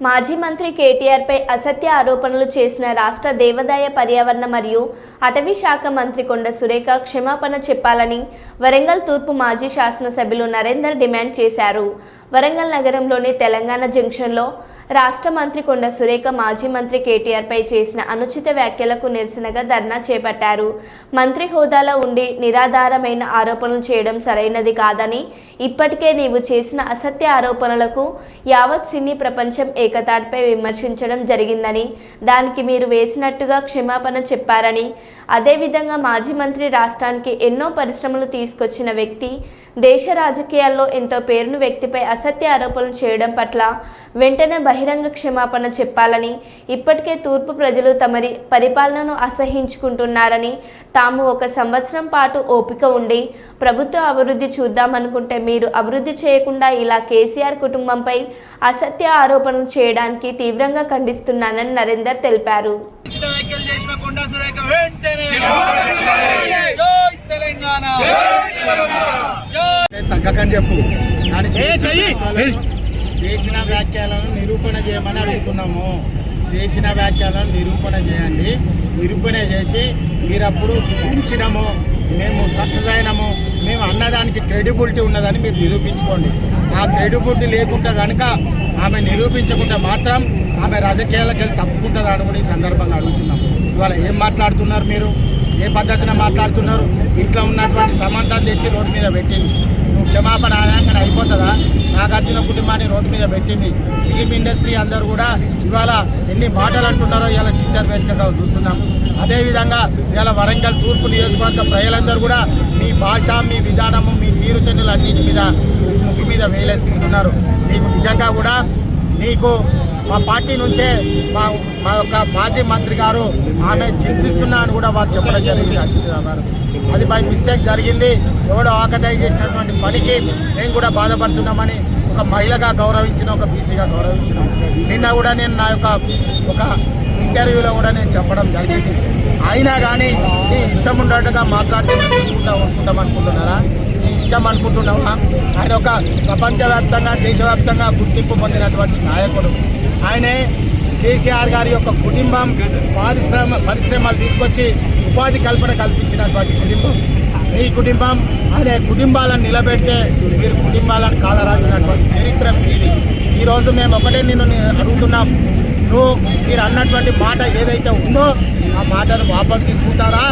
మాజీ మంత్రి కేటీఆర్పై అసత్య ఆరోపణలు చేసిన రాష్ట్ర దేవాదాయ పర్యావరణ మరియు అటవీ శాఖ మంత్రి కొండ సురేఖ క్షమాపణ చెప్పాలని వరంగల్ తూర్పు మాజీ శాసనసభ్యులు నరేందర్ డిమాండ్ చేశారు. వరంగల్ నగరంలోని తెలంగాణ జంక్షన్లో రాష్ట్ర మంత్రి కొండ సురేఖ మాజీ మంత్రి కేటీఆర్పై చేసిన అనుచిత వ్యాఖ్యలకు నిరసనగా ధర్నా చేపట్టారు. మంత్రి హోదాలో ఉండి నిరాధారమైన ఆరోపణలు చేయడం సరైనది కాదని ఇప్పటికే నీవు చేసిన అసత్య ఆరోపణలకు యావత్ సినీ ప్రపంచం ఏకతాటిపై విమర్శించడం జరిగిందని దానికి మీరు వేసినట్టుగా క్షమాపణ చెప్పారని అదేవిధంగా మాజీ మంత్రి రాష్ట్రానికి ఎన్నో పరిశ్రమలు తీసుకొచ్చిన వ్యక్తి దేశ రాజకీయాల్లో ఎంతో పేరును వ్యక్తిపై అసత్య ఆరోపణలు చేయడం పట్ల వెంటనే బహిరంగ క్షమాపణ చెప్పాలని ఇప్పటికే తూర్పు ప్రజలు తమరి పరిపాలనను అసహించుకుంటున్నారని తాము ఒక సంవత్సరం పాటు ఓపిక ఉండి ప్రభుత్వ అభివృద్ధి చూద్దామనుకుంటే మీరు అభివృద్ధి చేయకుండా ఇలా కేసీఆర్ కుటుంబంపై అసత్య ఆరోపణలు చేయడానికి తీవ్రంగా ఖండిస్తున్నానని నరేందర్ తెలిపారు. తగ్గకని చెప్పు కానీ చేసిన వ్యాఖ్యలను- నిరూపణ చేయమని అడుగుతున్నాము. చేసిన వ్యాఖ్యలను నిరూపణ చేయండి. నిరూపణ చేసి మీరు అప్పుడు గెలిచినాము మేము సక్సెస్ అయినాము మేము అన్నదానికి క్రెడిబిలిటీ ఉన్నదని మీరు నిరూపించుకోండి. ఆ క్రెడిబిలిటీ లేకుండా కనుక ఆమె నిరూపించకుండా మాత్రం ఆమె రాజకీయాలకు వెళ్ళి తప్పుకుంటుందా అనుకుని ఈ సందర్భంగా అడుగుతున్నాం ఇవాళ ఏం మాట్లాడుతున్నారు మీరు? ఏ పద్ధతిన మాట్లాడుతున్నారు? ఇంట్లో ఉన్నటువంటి సమంతాన్ని తెచ్చి రోడ్డు మీద పెట్టింది. క్షమాపణ అనగానే అయిపోతుందా? నాగార్జున కుటుంబాన్ని రోడ్డు మీద పెట్టింది. ఫిలిం ఇండస్ట్రీ అందరూ కూడా ఇవాళ ఎన్ని మాటలు అంటున్నారో ఇవాళ ట్విట్టర్ వేదికగా చూస్తున్నాం. అదేవిధంగా ఇవాళ వరంగల్ తూర్పు నియోజకవర్గ ప్రజలందరూ కూడా మీ భాష మీ విధానము మీ తీరుతెన్నులు అన్నిటి మీద ముగ్గు మీద వేలేసుకుంటున్నారు. నీకు నిజంగా కూడా నీకు మా పార్టీ నుంచే మా మా యొక్క మాజీ మంత్రి గారు ఆమె చింతిస్తున్నా అని కూడా వారు చెప్పడం జరిగింది అచ్యుతరావు గారు. అది బై మిస్టేక్ జరిగింది. ఎవడో ఆకదాయి చేసినటువంటి పనికి మేము కూడా బాధపడుతున్నామని ఒక మహిళగా గౌరవించిన ఒక బీసీగా గౌరవించిన. నిన్న కూడా నేను నా యొక్క ఒక ఇంటర్వ్యూలో కూడా నేను చెప్పడం జరిగింది. అయినా కానీ నీ ఇష్టం ఉన్నట్టుగా మాట్లాడితే తీసుకుంటాం అనుకుంటాం అనుకుంటున్నారా? నీ ఇష్టం అనుకుంటున్నావా? ఆయన ఒక ప్రపంచవ్యాప్తంగా దేశవ్యాప్తంగా గుర్తింపు పొందినటువంటి నాయకుడు. ఆయనే కేసీఆర్ గారి యొక్క కుటుంబం పారిశ్రమ పరిశ్రమలు తీసుకొచ్చి ఉపాధి కల్పన కల్పించినటువంటి కుటుంబం. మీ కుటుంబం అనే కుటుంబాలను నిలబెడితే మీరు కుటుంబాలను కాలరాసినటువంటి చరిత్ర మీది ఈరోజు మేము ఒకటే నిన్ను అడుగుతున్నాం. నువ్వు మీరు అన్నటువంటి మాట ఏదైతే ఉందో ఆ మాటను వాపసు తీసుకుంటారా?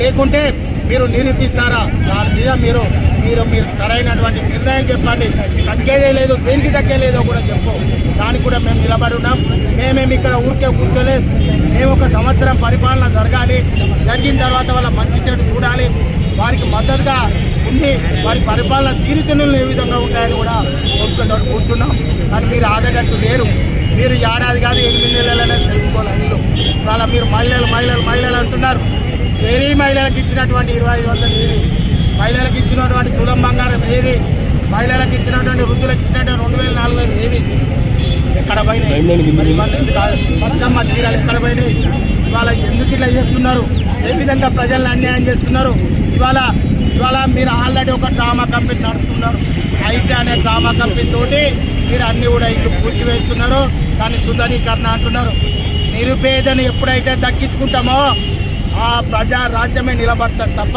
లేకుంటే మీరు నిరూపిస్తారా? దాని మీద మీరు మీరు మీరు సరైనటువంటి నిర్ణయం చెప్పండి. తగ్గేదే లేదు దేనికి తగ్గేలేదో కూడా చెప్పు. దానికి కూడా మేము నిలబడి ఉన్నాం. మేమేమి ఇక్కడ ఊరికే కూర్చోలేదు. మేము ఒక సంవత్సరం పరిపాలన జరగాలి. జరిగిన తర్వాత వాళ్ళ మంచి చెడు చూడాలి. వారికి మద్దతుగా ఉండి వారి పరిపాలన తీరుతెన్నులు ఏ విధంగా ఉంటాయని కూడా ఓపికతో కూర్చున్నాం. కానీ మీరు ఆగేటట్టు లేరు. మీరు ఏడాది కాదు ఎనిమిది నెలలనే సెల్ఫోన్ ఇల్లు ఇవాళ మీరు మహిళలు మహిళలు మహిళలు అంటున్నారు. వేరే మహిళలకు ఇచ్చినటువంటి ఇరవై ఐదు వందలు మహిళలకు ఇచ్చినటువంటి తులం బంగారం ఏది? మహిళలకు ఇచ్చినటువంటి వృద్ధులకు ఇచ్చినటువంటి రెండు వేల నాలుగు వేలు ఏవి? ఎక్కడ పోయినాయి? బతుకమ్మ చీరలు ఎక్కడ పోయినాయి? ఇవాళ ఎందుకు ఇట్లా చేస్తున్నారు? ఏ విధంగా ప్రజలను అన్యాయం చేస్తున్నారు? ఇవాళ ఇవాళ మీరు ఆల్రెడీ ఒక డ్రామా కంపెనీ నడుపుతున్నారు. ఐటీ అనే డ్రామా కంపెనీ తోటి మీరు అన్ని కూడా ఇల్లు కూల్చివేస్తున్నారు దాన్ని సుందరీకరణ అంటున్నారు. నిరుపేదను ఎప్పుడైతే దక్కించుకుంటామో ఆ ప్రజా రాజ్యమే నిలబడుతుంది తప్ప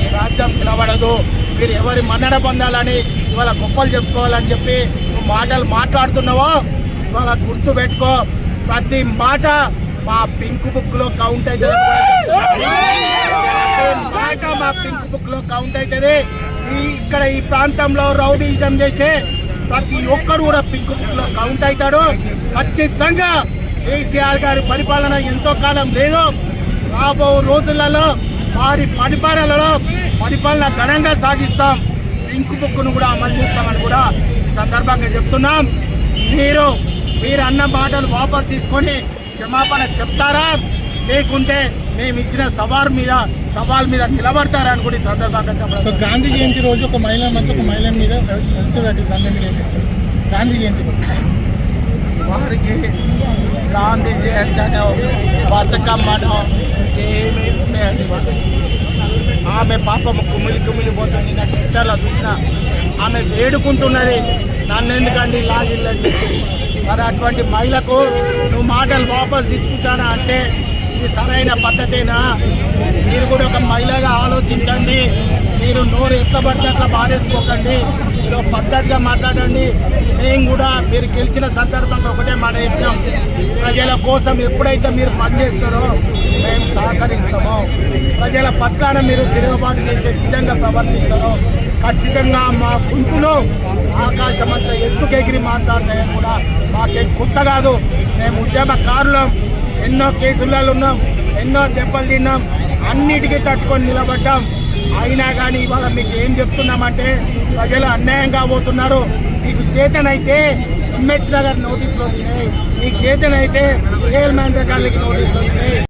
ఈ రాజ్యం నిలబడదు. మీరు ఎవరి మన్నడ పొందాలని ఇవాళ గొప్పలు చెప్పుకోవాలని చెప్పి నువ్వు మాటలు మాట్లాడుతున్నావో ఇవాళ గుర్తు పెట్టుకో. ప్రతి మాట మా పింక్ బుక్లో కౌంట్ అవుతుంది మాట మా పింక్ బుక్లో కౌంట్ అవుతుంది. ఈ ఇక్కడ ఈ ప్రాంతంలో రౌడీజం చేసే ప్రతి ఒక్కడు కూడా పింక్ బుక్లో కౌంట్ అవుతాడు. ఖచ్చితంగా కేసీఆర్ గారి పరిపాలన ఎంతో కాలం లేదు. రాబో రోజులలో వారి పరిపాలనలో పరిపాలన ఘనంగా సాగిస్తాం. పింక్ బుక్ను కూడా అమలు చేస్తామని కూడా ఈ సందర్భంగా చెప్తున్నాం. మీరు మీరు అన్న మాటలు వాపస్ తీసుకొని క్షమాపణ చెప్తారా? లేకుంటే మేము ఇచ్చిన సవాల్ మీద సవాల్ మీద నిలబడతారా అని కూడా ఈ సందర్భంగా చెప్పడం గాంధీ జయంతి రోజు ఒక మహిళా మంత్రి ఒక మహిళ మీద? గాంధీ జయంతి వారికి గాంధీ జయంతి అనో బతుకమ్మనో ఏమేమి ఉన్నాయండి ఆమె పాపం కుమిలి కుమిలిపోతుంది నా ట్విట్టర్లో చూసిన ఆమె వేడుకుంటున్నది. నన్ను ఎందుకండి లాగిల్లని చెప్పి మరి అటువంటి మహిళకు నువ్వు మాటలు వాపస్ తీసుకుంటానా అంటే ఇది సరైన పద్ధతేనా? మీరు కూడా ఒక మహిళగా ఆలోచించండి. మీరు నోరు ఎట్లా పడితే అట్లా బారేసుకోకండి మీరు పద్ధతిగా మాట్లాడండి. మేము కూడా మీరు గెలిచిన సందర్భంగా ఒకటే మాట చెప్పినాం. ప్రజల కోసం ఎప్పుడైతే మీరు పనిచేస్తారో మేము సహకరిస్తామో. ప్రజల పట్ల మీరు తిరుగుబాటు చేసే విధంగా ప్రవర్తిస్తారో ఖచ్చితంగా మా గొంతులో ఆకాశం అంతా ఎత్తుకెగిరి మాట్లాడతాయని కూడా మాకేం కొత్త కాదు. మేము ఉద్యమకారులం. ఎన్నో కేసులలో ఉన్నాం. ఎన్నో దెబ్బలు తిన్నాం. అన్నిటికీ తట్టుకొని నిలబడ్డాం. అయినా కానీ ఇవాళ మీకు ఏం చెప్తున్నామంటే ప్రజలు అన్యాయంగా పోతున్నారు. మీకు చేతనైతే ఎంహెచ్ నగర్ నోటీసులు వచ్చినాయి. మీకు చేతనైతే కేఎల్ మహేంద్ర కాలనీకి నోటీసులు వచ్చినాయి.